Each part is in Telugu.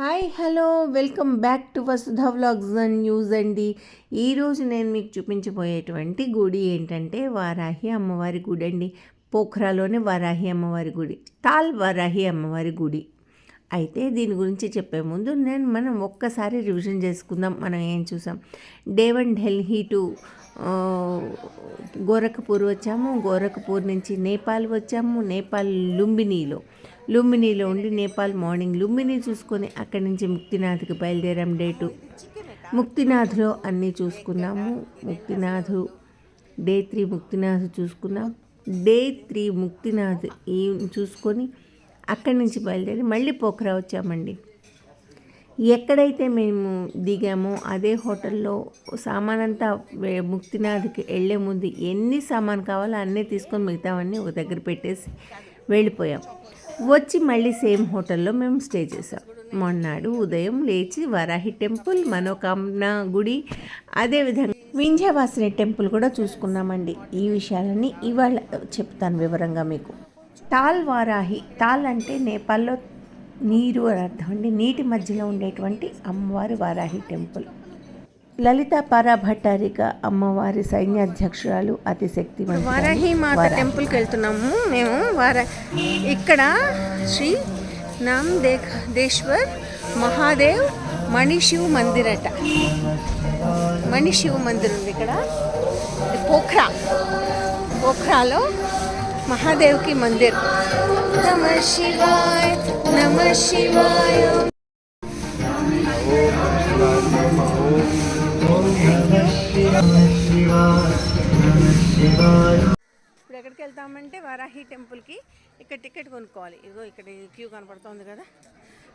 Hi hello welcome back to Vasudha vlogs and news అండి. ఈరోజు నేను మీకు చూపించబోయేటువంటి గుడి ఏంటంటే వారాహి అమ్మవారి గుడి అండి. పోఖ్రాలోని వారాహి అమ్మవారి గుడి తాల్ వారాహి అమ్మవారి గుడి. అయితే దీని గురించి చెప్పే ముందు నేను మనం ఒక్కసారి రివిజన్ చేసుకుందాం మనం ఏం చూసాం. డేవన్ ఢిల్లీ టు గోరఖపూర్ వచ్చాము. గోరఖపూర్ నుంచి నేపాల్ వచ్చాము. నేపాల్ లుంబినీలో. లుంబినీలో ఉండి నేపాల్ మార్నింగ్ లుంబిని చూసుకొని అక్కడి నుంచి ముక్తినాథ్కి బయలుదేరాం డే ముక్తినాథ్లో అన్నీ చూసుకున్నాము. ముక్తినాథ్ డే త్రీ ముక్తినాథ్ చూసుకున్నాం. డే త్రీ ముక్తినాథ్ ఈ చూసుకొని అక్కడి నుంచి బయలుదేరి మళ్ళీ పోఖరా వచ్చామండి. ఎక్కడైతే మేము దిగామో అదే హోటల్లో సామాన్ అంతా వే- ముక్తినాథ్కి వెళ్ళే ముందు ఎన్ని సామాన్ కావాలో అన్నీ తీసుకొని మిగతావన్నీ ఒక దగ్గర పెట్టేసి వెళ్ళిపోయాం. వచ్చి మళ్ళీ సేమ్ హోటల్లో మేము స్టే చేసాం మొన్నాడు ఉదయం లేచి వరాహి టెంపుల్ మనోకామన గుడి అదేవిధంగా వింధ్యవాసిని టెంపుల్ కూడా చూసుకున్నామండి. ఈ విషయాలన్నీ ఇవాళ చెప్తాను వివరంగా మీకు. తాల్ వారాహి తాల్ అంటే నేపాల్లో నీరు అని అర్థం అండి. నీటి మధ్యలో ఉండేటువంటి అమ్మవారి వారాహి టెంపుల్. లలిత పరాభట్టారిక అమ్మవారి సైన్యాధ్యక్షురాలు అతి శక్తి వారాహి మాత టెంపుల్కి వెళ్తున్నాము మేము. వారా ఇక్కడ శ్రీ నామ్ దేశ్వర్ మహాదేవ్ మణిశివ్ మందిర్ అట మణిశివ్ మందిర్ ఉంది ఇక్కడ. పోఖ్రా. పోఖ్రాలో మహాదేవ్కి మందిర్. నమ శివాయ నమ శివాయ. ఇప్పుడు ఎక్కడికి వెళ్తామంటే వారాహి టెంపుల్కి ఇక్కడ టికెట్ కొనుక్కోవాలి. ఇదిగో ఇక్కడ క్యూ కనపడుతుంది కదా.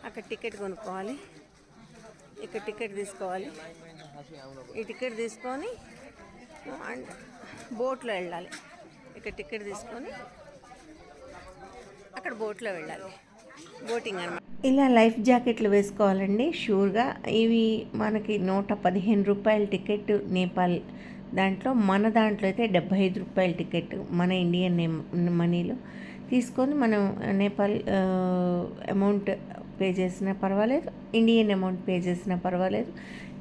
అక్కడ టికెట్ కొనుక్కోవాలి. ఇక్కడ టికెట్ తీసుకోవాలి. ఈ టికెట్ తీసుకొని అండ్ బోట్లో వెళ్ళాలి. ఇక్కడ టికెట్ తీసుకొని అక్కడ బోట్లో వెళ్ళాలి. బోటింగ్ అనమాట ఇలా లైఫ్ జాకెట్లు వేసుకోవాలండి. షూర్గా ఇవి మనకి నూట పదిహేను రూపాయల టికెట్ నేపాల్ దాంట్లో మన దాంట్లో అయితే డెబ్బై ఐదు రూపాయల టికెట్ మన ఇండియన్ నేమ్ మనీలో తీసుకొని మనం నేపాల్ అమౌంట్ పే చేసినా పర్వాలేదు ఇండియన్ అమౌంట్ పే చేసినా పర్వాలేదు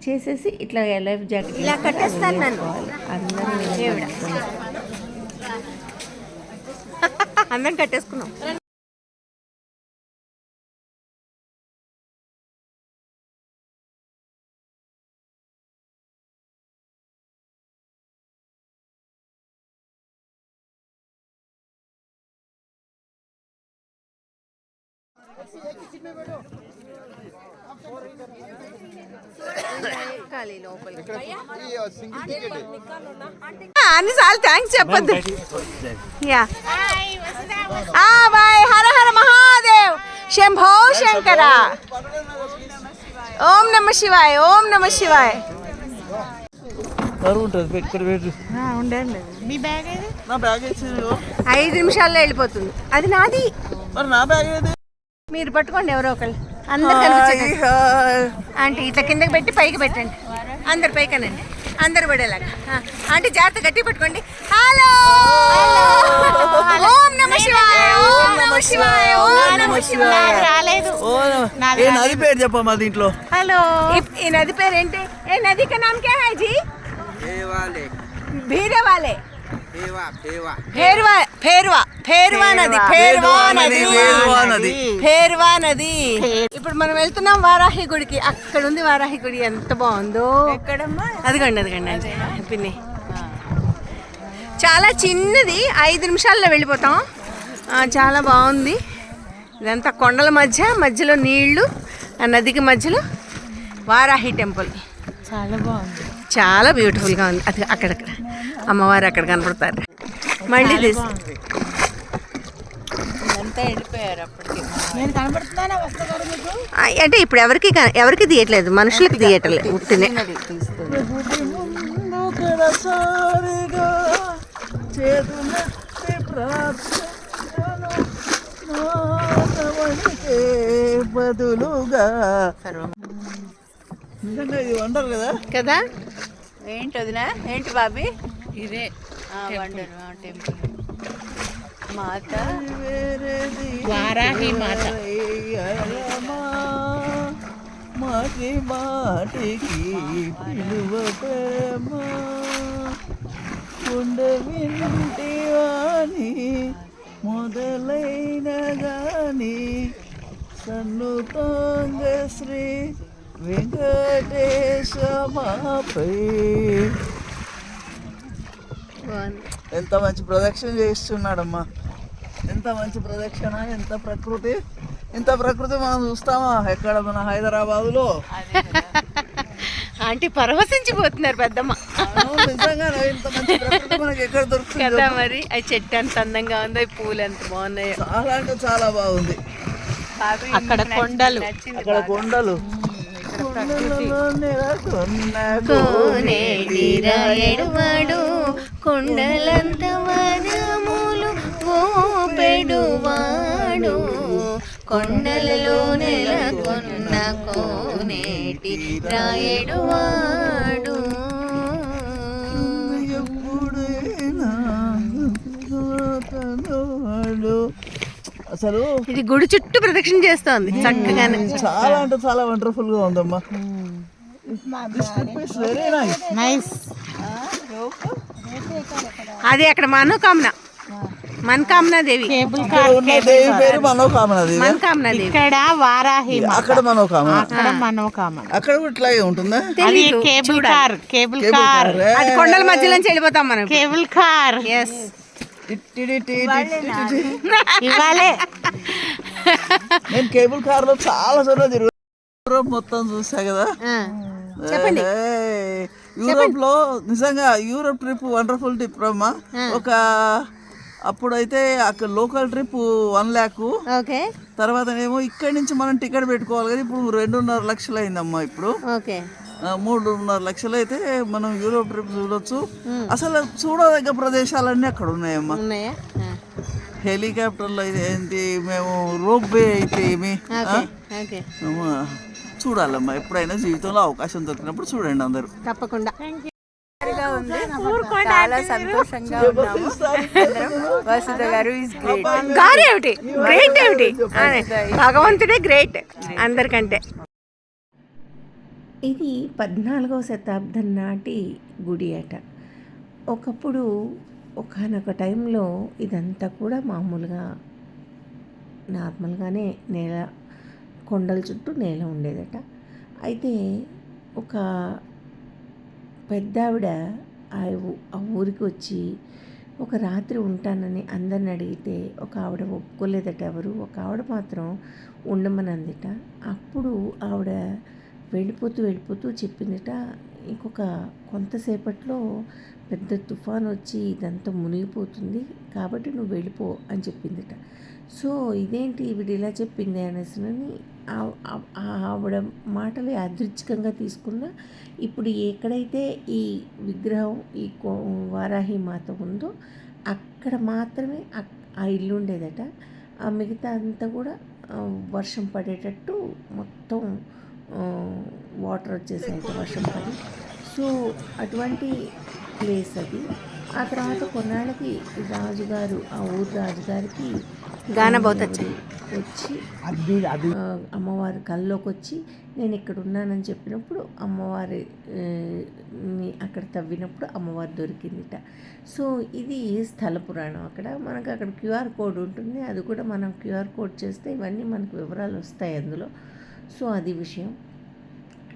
చేసేసి ఇట్లా లైఫ్ జాకెట్ ఇలా కట్టేస్తాను. అందరూ. అందరం కట్టేసుకున్నాం అన్నిసార్లు థ్యాంక్స్ చెప్పొద్దు. యా. ఆ బాయ్ హర హర మహాదేవ్. శంభో శంకర. ఓం నమ శివాయ ఓం నమ శివాయ. నా బ్యాగ్. ఐదు నిమిషాల్లో వెళ్ళిపోతుంది. అది నాది. మరి నా బ్యాగ్ ఏది? మీరు పట్టుకోండి ఎవరో ఒకళ్ళు. అందరు ఆంటీ ఇట్లా కిందకి పెట్టి పైకి పెట్టండి. అందరు పైకనండి. అందరు పడేలాగా. ఆంటీ జాగ్రత్త గట్టి పట్టుకోండి. హలో! ఓం నమ శివాయ ఓం నమ శివాయ ఓం నమ శివాయ. రాలేదు. ఏ నది పేరు చెప్పమ్మా దీంట్లో. హలో! ఈ నది పేరు ఏంటి ఏ నది కా నామ్ హై జీ? భీరే పేర్వా పేర్వా. పేర్వా నది పేర్వా నది. పేర్వా నది. పేర్వా నది. ఇప్పుడు మనం వెళ్తున్నాం వారాహి గుడికి. అక్కడ ఉంది వారాహి గుడి. ఎంత బాగుందో. అదిగండి అదిగండి పిన్ని. చాలా చిన్నది. ఐదు నిమిషాల్లో వెళ్ళిపోతాం. చాలా బాగుంది. ఇదంతా కొండల మధ్య మధ్యలో నీళ్ళు ఆ నదికి మధ్యలో వారాహి టెంపుల్. చాలా బాగుంది. చాలా బ్యూటిఫుల్గా ఉంది. అది అక్కడక్కడ. అమ్మవారు అక్కడ కనపడతారు. మళ్ళీ తీసి అంటే ఇప్పుడు ఎవరికి ఎవరికి తీయట్లేదు? మనుషులకు తీయట్లేదు? ఉట్టినే. బదులుగా. నిజంగా ఇది వండరు కదా? కదా? ఏంటి వదినా? ఏంటి బాబీ? ఇదే వండర్ టెంపుల్. మాత? వేరేది వారాహి మాత. మాటి మాటికి పిలువ ప్రేమ. గుండె వింటివాని మొదలైన గాని సన్నుతాంగ శ్రీ ఎంత మంచి ప్రదక్షిణ చేస్తున్నాడమ్మా. ఎంత మంచి ప్రదక్షిణ ఎంత ప్రకృతి. ఇంత ప్రకృతి మనం చూస్తామా? ఎక్కడ మన హైదరాబాదులో? ఆంటీ పరవశించిపోతున్నారు పెద్దమ్మ. అవును, నిజంగా ఇంత మంచి ప్రకృతి మనకి ఎక్కడ దొరుకుతుంది. కదా మరి ఆ చెట్టు ఎంత అందంగా ఉందో ఈ పూలు ఎంత బాగున్నాయో. చాలా అంటే చాలా బాగుంది. అక్కడ కొండలు. అక్కడ కొండలు. కొండలలో నెలకొన్న కోనేటి రాయడువాడు కొండలంత వనములు ఓపెడువాడు కొండలలో నెలకొన్న కోనేటి రాయడువాడు. అసలు ఇది గుడి చుట్టూ ప్రదక్షిణ చేస్తోంది చక్కగానే చాలా అంటే చాలా వండర్ఫుల్గా ఉందమ్మా వెరీ నైస్ నైస్ అది అక్కడ మనోకామన మనకామనా దేవి దేవి పేరు మనోకామన దేవి ఇక్కడ వారాహి అక్కడ మనోకామన. అక్కడ మనోకామన. అక్కడ కూడా ఇట్లాగే ఉంటుందా? అది cable. Car cable car car. అది కొండల మధ్యలోంచి వెళ్ళిపోతాం మనం కేబుల్ కార్ ఎస్ ఇవాళే. నేను కేబుల్ కార్లో చాలా సార్లు తిరుగు యూరోప్ మొత్తం చూసా కదా. చెప్పండి. యూరోప్లో నిజంగా యూరోప్ ట్రిప్ వండర్ఫుల్ ట్రిప్ అమ్మా ఒక అప్పుడైతే అక్కడ local trip one lakh. Okay. తర్వాత ఏమో ఇక్కడి నుంచి మనం టికెట్ పెట్టుకోవాలి కానీ ఇప్పుడు రెండున్నర లక్షలు అయిందమ్మా ఇప్పుడు. ఓకే. మూడున్నర లక్షలు అయితే మనం యూరోప్ ట్రిప్ చూడొచ్చు. అసలు చూడదగ్గ ప్రదేశాలన్నీ అక్కడ ఉన్నాయమ్మా ఉన్నాయా హెలికాప్టర్లో అయితే ఏంటి మేము రోప్ వే అయితే ఏమి చూడాలమ్మా ఎప్పుడైనా జీవితంలో అవకాశం దొరికినప్పుడు చూడండి అందరూ. తప్పకుండా. చాలా సంతోషంగా ఉన్నాము. అందరం. వసుధ గారు ఇస్ గ్రేట్ గారు ఏమిటి గ్రేట్ ఏమిటి? అనే, భగవంతుడే గ్రేట్ అందరికంటే. ఇది పద్నాలుగవ శతాబ్దం నాటి గుడి అట. ఒకప్పుడు ఒకనొక టైంలో ఇదంతా కూడా మామూలుగా నార్మల్గానే నేల కొండల చుట్టూ నేల ఉండేదట. అయితే ఒక పెద్దావిడ ఆ ఊ- ఆ ఊరికి వచ్చి ఒక రాత్రి ఉంటానని అందరిని అడిగితే ఒక ఆవిడ ఒప్పుకోలేదట ఎవరు ఒక ఆవిడ మాత్రం ఉండమని అందిట అప్పుడు ఆవిడ వెళ్ళిపోతూ వెళ్ళిపోతూ చెప్పిందిట ఇంకొక కొంతసేపట్లో పెద్ద తుఫాన్ వచ్చి ఇదంతా మునిగిపోతుంది కాబట్టి నువ్వు వెళ్ళిపో అని చెప్పిందిట. సో ఇదేంటి ఈవిడ ఇలా చెప్పింది అనేసినని ఆవిడ మాటలు యాదృచ్ఛికంగా తీసుకున్న ఇప్పుడు ఎక్కడైతే ఈ విగ్రహం ఈ వారాహి మాత ఉందో అక్కడ మాత్రమే ఆ ఇల్లు ఉండేదట. ఆ మిగతా అంతా కూడా వర్షం పడేటట్టు మొత్తం వాటర్ వచ్చేసాయి వర్షం పడి. సో అటువంటి ప్లేస్ అది. ఆ తర్వాత కొన్నాళ్ళకి రాజుగారు ఆ ఊరు రాజుగారికి గానా బహుత్ అచ్చా. వచ్చి అమ్మవారి కల్లోకి వచ్చి నేను ఇక్కడ ఉన్నానని చెప్పినప్పుడు అమ్మవారి ఆ, ని అక్కడ తవ్వినప్పుడు అమ్మవారు దొరికిందిట. సో ఇది స్థల పురాణం అక్కడ. మనకు అక్కడ క్యూఆర్ కోడ్ ఉంటుంది. అది కూడా మనం క్యూఆర్ కోడ్ చేస్తే ఇవన్నీ మనకు వివరాలు వస్తాయి అందులో. సో అది విషయం.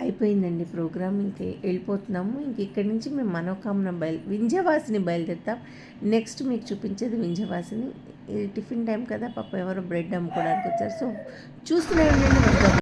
అయిపోయిందండి ప్రోగ్రామ్. ఇంక వెళ్ళిపోతున్నాము. ఇంక ఇక్కడి నుంచి మేము మనోకామన బయలు వింజవాసిని బయలుదేరుతాం. నెక్స్ట్ మీకు చూపించేది వింజవాసిని టిఫిన్ టైం కదా పాప ఎవరో బ్రెడ్ అమ్ముకోవడానికి వచ్చారు. సో చూస్తూనే ఉండండి